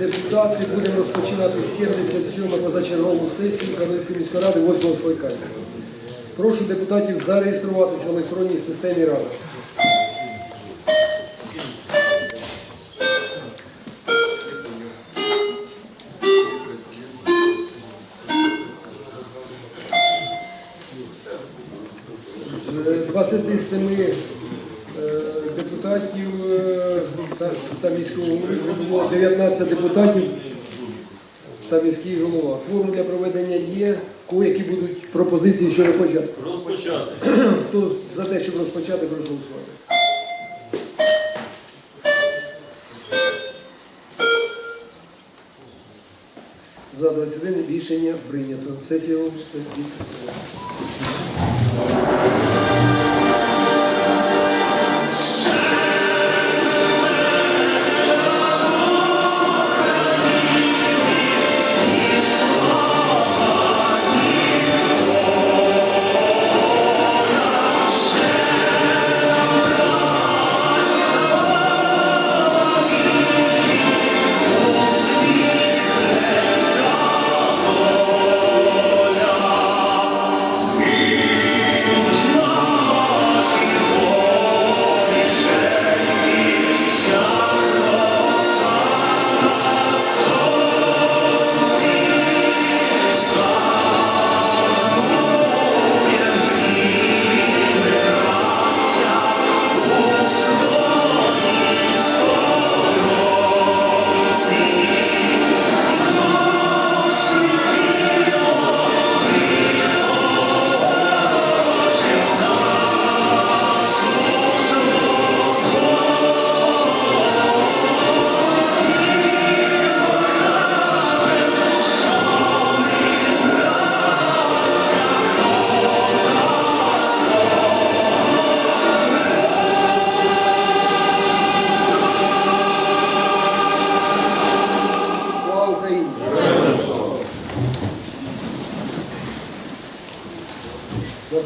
депутати, будемо розпочинати 77 позачергову сесію Карлицької міської ради 8 скликання. Прошу депутатів зареєструватися в електронній системі ради. З 27 е, депутатів та, міського було 19 депутатів та міський голова. Кворум для проведення є. Кого які будуть пропозиції щодо початку? Розпочати. Хто за те, щоб розпочати, прошу голосувати. За 21 рішення прийнято. Сесія оголошується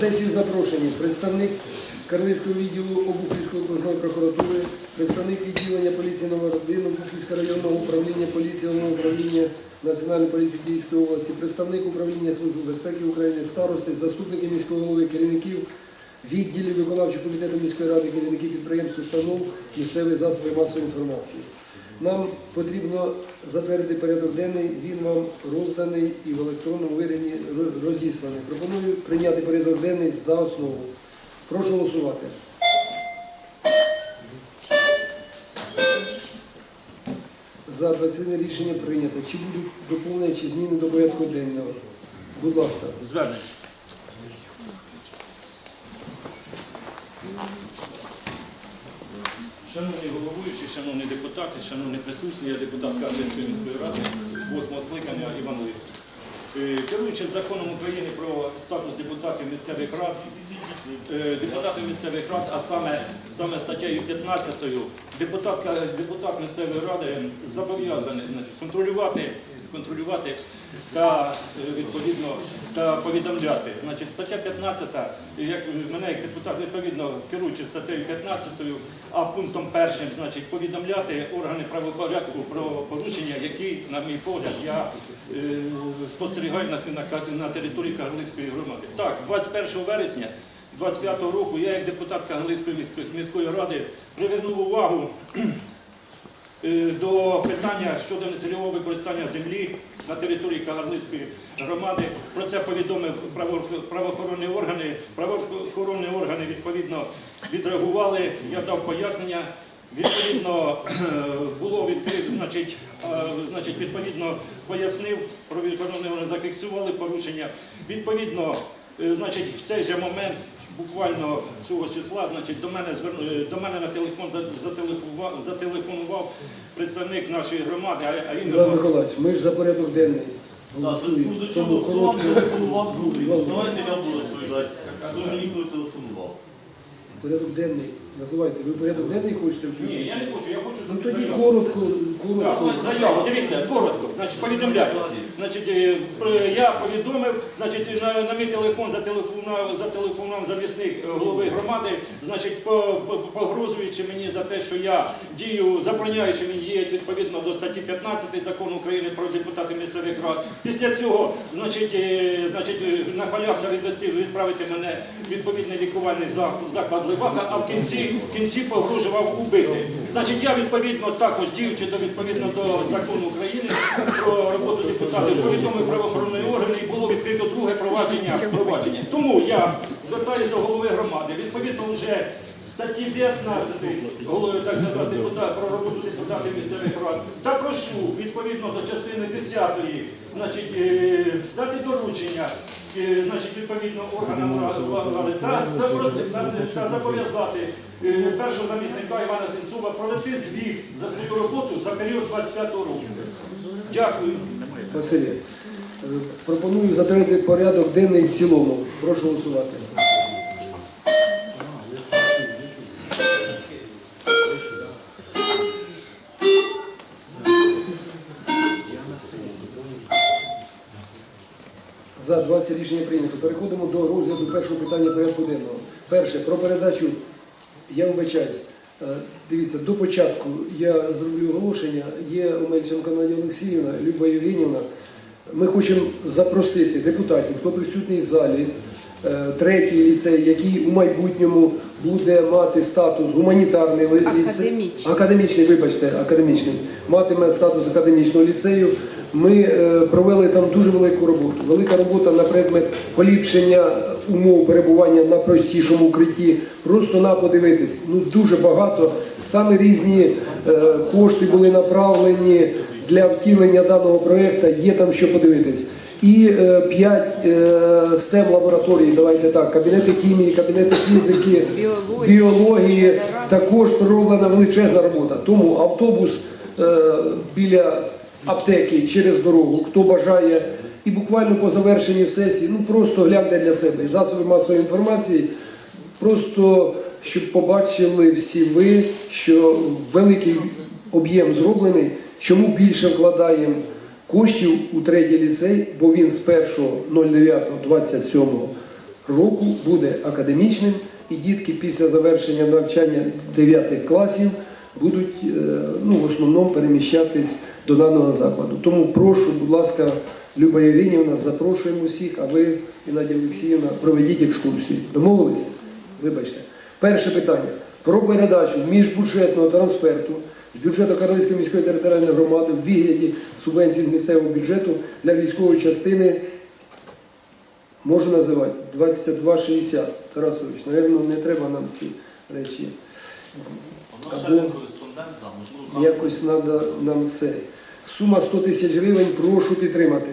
сесію запрошені представник Карлицького відділу Обухівської окружної прокуратури, представник відділення поліції номер 1 Обухівського районного управління поліції головного управління Національної поліції Київської області, представник управління Служби безпеки України, старости, заступники міського голови, керівників відділів виконавчого комітету міської ради, керівники підприємств, установ, місцеві засоби масової інформації. Нам потрібно затвердити порядок денний, він вам розданий і в електронному вигляді розісланий. Пропоную прийняти порядок денний за основу. Прошу голосувати. За 21 рішення прийнято. Чи будуть доповнення чи зміни до порядку денного? Будь ласка. Звернення. Шановні головуючі, шановні депутати, шановні присутні, я депутат Карлівської міської ради, 8 скликання Іван Лис. Е, Керуючись законом України про статус депутатів місцевих рад, е, депутатів місцевих рад, а саме, саме статтею 15, депутатка, депутат місцевої ради зобов'язаний контролювати, контролювати та е, відповідно та повідомляти. Значить, стаття 15, як мене як депутат відповідно керуючи статтею 15, а пунктом першим, значить, повідомляти органи правопорядку про порушення, які, на мій погляд, я е, спостерігаю на, на, на території Кагарлицької громади. Так, 21 вересня 25 року я, як депутат Кагарлицької міської, ради, привернув увагу до питання щодо нецільового використання землі на території Кагарлицької громади. Про це повідомив право- правоохоронні органи. Правоохоронні органи відповідно відреагували. Я дав пояснення. Відповідно було відкрито, значить, е, значить, відповідно пояснив, правоохоронні органи зафіксували порушення. Відповідно, е, значить, в цей же момент. Буквально цього числа, значить, до мене зверну е, до мене на телефон зателефонував, зателефонував представник нашої громади, а, а Іван Миколаївич, ми ж за порядок денний Так, ну до чого? Хто вам телефонував другий? Іван Давайте я буду розповідати. Хто мені коли телефонував? порядок денний Називайте. Ви порядок денний хочете Ні, включити? я не хочу, я хочу Ну тоді коротко, Так, коротко. заяву, дивіться, коротко. Значить, повідомляю. Значить, е, я повідомив, значить, на, на мій телефон зателефонував, зателефонував замісник е, голови громади, значить, по- по- погрожуючи мені за те, що я дію, забороняючи мені діяти відповідно до статті 15 закону України про депутатів місцевих рад. Після цього, значить, е, значить, нахвалявся відвести, відправити мене відповідний лікувальний заклад Левака, а в кінці, в кінці погрожував убити. Значить, я відповідно також діючи до відповідно до закону України про роботу депутатів, повідомив правоохоронні органи і було відкрито друге провадження. провадження. Тому я звертаюся до голови громади. Відповідно, вже статті 19 голови так сказати депутат про роботу депутатів місцевих рад та прошу відповідно до частини 10 значить, е, дати доручення. е, Значить, відповідно органам влади та, запросити- та, та зобов'язати е, першого замісника Івана Сенцова провести звіт за свою роботу за період 25 року. Дякую. Василь, е, пропоную затвердити порядок денний в цілому. Прошу голосувати. За 20 рішення прийнято. Переходимо до розгляду першого питання порядку денного. Перше про передачу. Я вибачаюсь. Е, Дивіться, до початку я зроблю оголошення. Є у Мельченко Надія Олексіївна, Люба Євгенівна. Ми хочемо запросити депутатів, хто присутній в залі, е, третій ліцей, який у майбутньому буде мати статус гуманітарний ліцей. Академічний. Академічний, вибачте, академічний. Матиме статус академічного ліцею. Ми е, провели там дуже велику роботу. Велика робота на предмет поліпшення умов перебування на простішому укритті. Просто на подивитись. Ну дуже багато. Саме різні е, кошти були направлені для втілення даного проєкту. Є там що подивитись. І е, п'ять STEM лабораторій, давайте так, кабінети хімії, кабінети фізики, Біології. біології. Також пророблена величезна робота. Тому автобус біля аптеки через дорогу, хто бажає, і буквально по завершенні сесії, ну просто гляньте для себе. Засоби масової інформації, просто щоб побачили всі ви, що великий об'єм зроблений, чому більше вкладаємо коштів у третій ліцей, бо він з 1.09.27 року буде академічним, і дітки після завершення навчання 9 класів будуть е, ну, в основному переміщатись до даного закладу. Тому прошу, будь ласка, Люба Євгенівна, запрошуємо усіх, а ви, Геннадія Олексіївна, проведіть екскурсію. Домовились? Вибачте. Перше питання про передачу міжбюджетного трансферту з бюджету Карлицької міської територіальної громади в вигляді субвенції з місцевого бюджету для військової частини можу називати 2260. Тарасович, напевно, не треба нам ці речі. Ще Або- Якось треба нам це. Сума 100 тисяч гривень, прошу підтримати.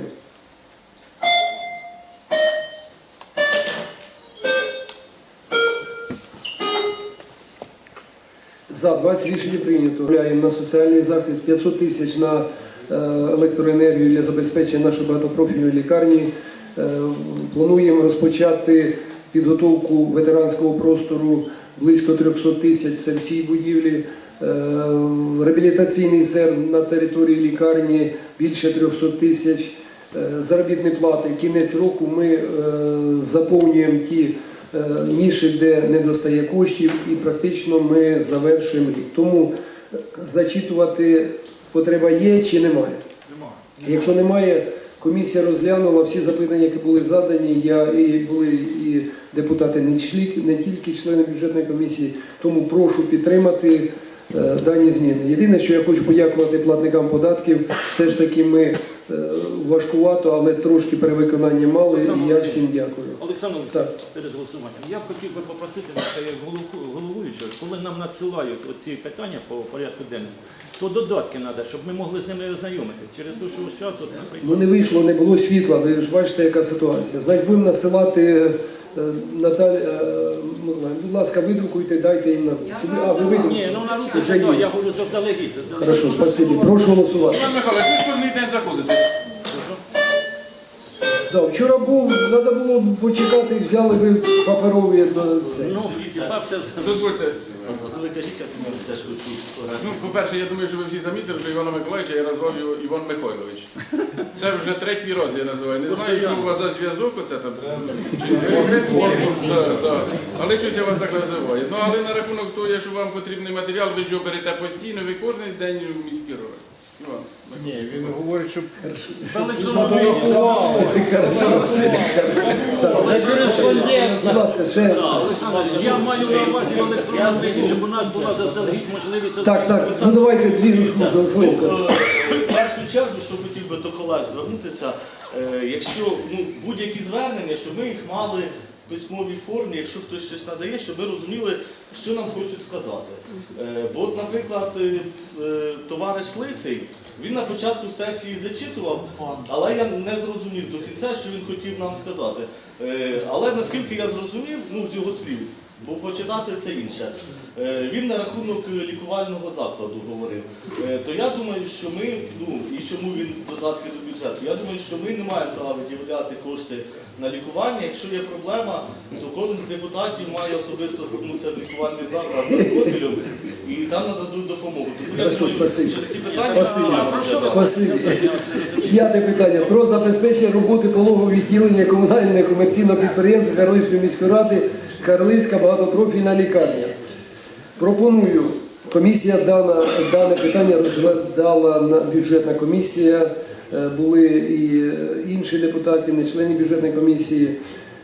За 20 рішення прийнято. Вправляємо на соціальний захист 500 тисяч на е, електроенергію для забезпечення нашої багатопрофільної лікарні. Е, Плануємо розпочати підготовку ветеранського простору близько 300 тисяч. Це всій будівлі. Е, Реабілітаційний центр на території лікарні більше 300 тисяч. Е, Заробітні плати. Кінець року ми е, заповнюємо ті ніші, де не достає коштів, і практично ми завершуємо рік. Тому зачитувати потреба є чи немає. Якщо немає, комісія розглянула всі запитання, які були задані. Я і були і депутати не члі- не тільки члени бюджетної комісії. Тому прошу підтримати е, дані зміни. Єдине, що я хочу подякувати платникам податків. Все ж таки ми е, важкувато, але трошки перевиконання мали. І я всім дякую. Олександр, Так. перед голосуванням. Я б хотів би попросити як головуючого, коли нам надсилають оці питання по порядку денному, то додатки треба, щоб ми могли з ними ознайомитись. Через те, що ось от, наприклад, Ну не вийшло, не було світла. Ви ж бачите, яка ситуація. Значить, будемо насилати е, Наталя, е, будь ласка, видрукуйте, дайте їм на а ви Ні, видрукуєте. ну на руки Вже є. я говорю заздалегідь. заздалегідь. Хорошо, спасибі. Прошу голосувати. Іван Михайлович, ви кожний день заходите. Да, вчора був, треба було почекати, взяли ви паперові це. Ну, все Дозвольте, ви кажіть, я тому теж хочу Ну, по-перше, я думаю, що ви всі замітили, що Івана Миколаївича я назвав його Іван Михайлович. Це вже третій раз я називаю. Не знаю, що у вас за зв'язок оце там. чи- Да, да. Але щось я вас так називаю. Ну, але на рахунок того, якщо вам потрібний матеріал, ви ж його берете постійно, ви кожен день в міській раді. Ні, він говорить, що Будь ласка, ще. Я маю на увазі в електронному щоб у нас була заздалегідь можливість. Так, так, ну давайте дві хвилинки. Е, В першу чергу, що хотів би до колег звернутися, е, якщо ну, будь-які звернення, щоб ми їх мали в письмовій формі, якщо хтось щось надає, щоб ми розуміли, що нам хочуть сказати. Е, Бо, от, наприклад, е, е, товариш Лицей, він на початку сесії зачитував, але я не зрозумів до кінця, що він хотів нам сказати. Але наскільки я зрозумів, ну з його слів, бо почитати це інше. Е, Він на рахунок лікувального закладу говорив. Е, То я думаю, що ми, ну і чому він додатки до бюджету, я думаю, що ми не маємо права виділяти кошти на лікування. Якщо є проблема, то кожен з депутатів має особисто звернутися в лікувальний заклад з профілем і там нададуть допомогу. Тому я думаю, що такі питання П'яте питання. Про забезпечення роботи пологового відділення комунального комерційного підприємства Карлицької міської ради Карлицька багатопрофільна лікарня. Пропоную, комісія дана, дане питання розглядала на бюджетна комісія, е, були і е, інші депутати, не члени бюджетної комісії.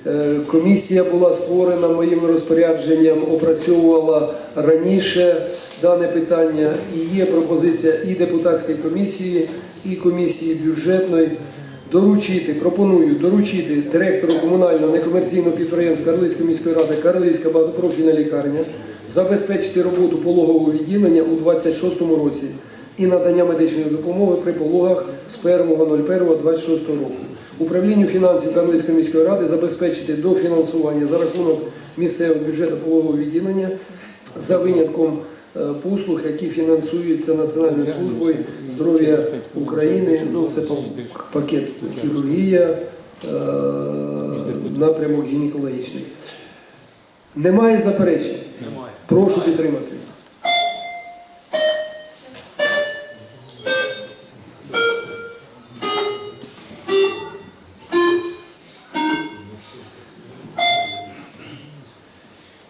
Е, Комісія була створена моїм розпорядженням, опрацьовувала раніше дане питання. І є пропозиція і депутатської комісії, і комісії бюджетної доручити, пропоную доручити директору комунального некомерційного підприємства Карлицької міської ради Карлицька багатопрофільна лікарня забезпечити роботу пологового відділення у 26 році і надання медичної допомоги при пологах з 1.01.26 року. Управлінню фінансів Карлицької міської ради забезпечити дофінансування за рахунок місцевого бюджету пологового відділення за винятком послуг, які фінансуються Національною службою здоров'я України. Ну, це пакет хірургія, е, напрямок гінекологічний. Немає заперечень? Прошу підтримати.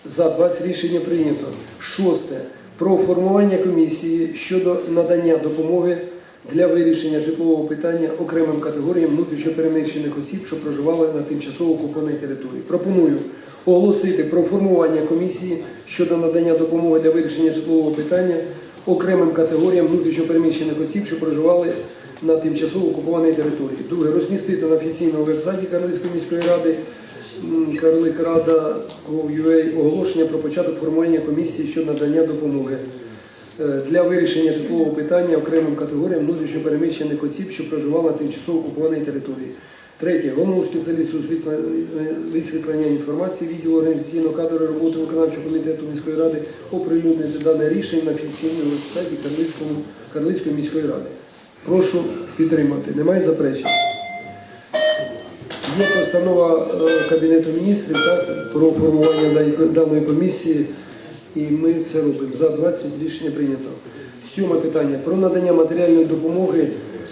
За 20 рішення прийнято. Шосте. Про формування комісії щодо надання допомоги для вирішення житлового питання окремим категоріям внутрішньопереміщених осіб, що проживали на тимчасово окупованій території. Пропоную оголосити про формування комісії щодо надання допомоги для вирішення житлового питання окремим категоріям внутрішньопереміщених осіб, що проживали на тимчасово окупованій території. Друге, розмістити на офіційному вебсайті Карлицької міської ради Карлик Рада Gov.ua оголошення про початок формування комісії щодо надання допомоги е, для вирішення житлового питання окремим категоріям внутрішньопереміщених осіб, що проживали на тимчасово окупованій території. Третє. Головному спеціалісту висвітлення- інформації відділу організаційного кадру роботи виконавчого комітету міської ради оприлюднити дане рішення на офіційному вебсайті Карлицької міської ради. Прошу підтримати. Немає заперечень. Є постанова е, Кабінету міністрів так, про формування даної- комісії, і ми це робимо. За 20 рішення прийнято. Сьоме питання про надання матеріальної допомоги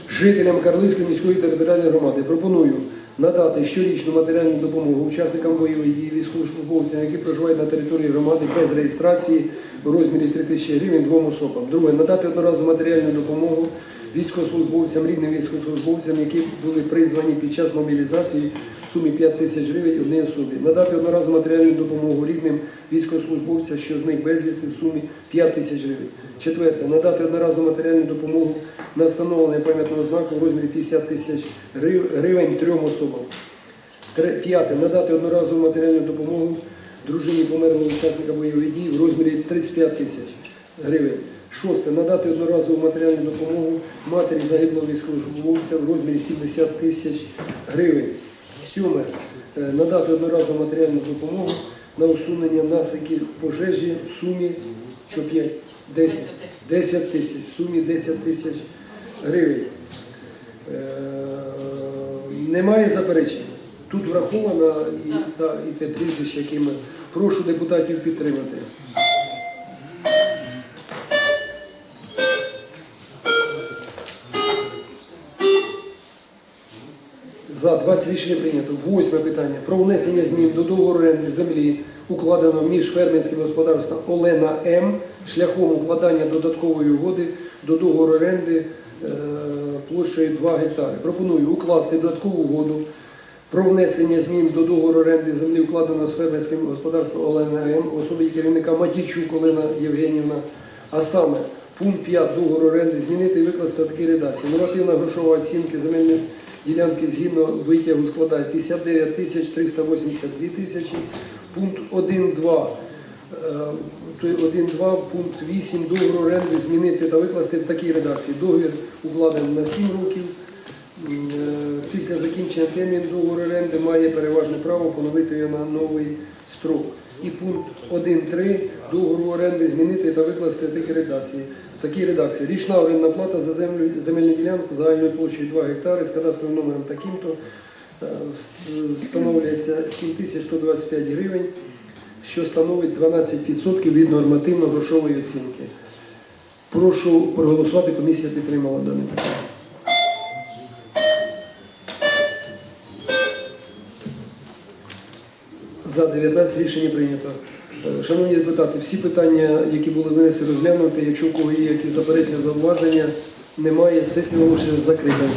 жителям Карлицької міської територіальної громади. Пропоную надати щорічну матеріальну допомогу учасникам бойових дій, військовослужбовцям, які проживають на території громади без реєстрації у розмірі 3 тисячі гривень двом особам. Друге, надати одноразову матеріальну допомогу військовослужбовцям, рідним військовослужбовцям, які були призвані під час мобілізації в сумі 5 тисяч гривень одній особі. Надати одноразову матеріальну допомогу рідним військовослужбовцям, що зник безвісти в сумі 5 тисяч гривень. Четверте, надати одноразову матеріальну допомогу на встановлення пам'ятного знаку в розмірі 50 тисяч гривень трьом особам. П'яте. Надати одноразову матеріальну допомогу дружині померлого учасника бойових дій в розмірі 35 тисяч гривень. Шосте. Надати одноразову матеріальну допомогу матері загиблого військовослужбовця в розмірі 70 тисяч гривень. Сьоме. Е, Надати одноразову матеріальну допомогу на усунення наслідків пожежі в сумі що 5? 10. 10 тисяч. В сумі 10 тисяч гривень. Е, Немає заперечень. Тут враховано і, та, і те прізвище, яке ми прошу депутатів підтримати. 20 рішення прийнято. Восьме питання. Про внесення змін до договору оренди землі, укладеного між фермерським господарством Олена М. шляхом укладання додаткової угоди до договору оренди е, площею 2 гектари. Пропоную укласти додаткову угоду про внесення змін до договору оренди землі, укладеного з фермерським господарством Олена М. особі керівника Матійчук Олена Євгенівна. А саме пункт 5 договору оренди змінити і викласти в такій редакції. Нормативна грошова оцінка земельної ділянки згідно витягу складає 59 тисяч 382 тисячі. Пункт 1.2 е, той 1.2 пункт 8 договору оренди змінити та викласти в такій редакції. Договір укладений на 7 років. Е, Після закінчення терміну договору оренди має переважне право поновити його на новий строк. І пункт 1.3 договору оренди змінити та викласти в такій редакції. Такій редакції. Річна орендна плата за землю, земельну ділянку загальною площею 2 гектари з кадастровим номером таким-то е, встановлюється 7125 гривень, що становить 12% від нормативно-грошової оцінки. Прошу проголосувати, комісія підтримала дане питання. За 19 рішення прийнято. Е, Шановні депутати, всі питання, які були винесені, розглянуті. Якщо у кого є якісь заперечення, зауваження, немає. Сесія оголошується закрита.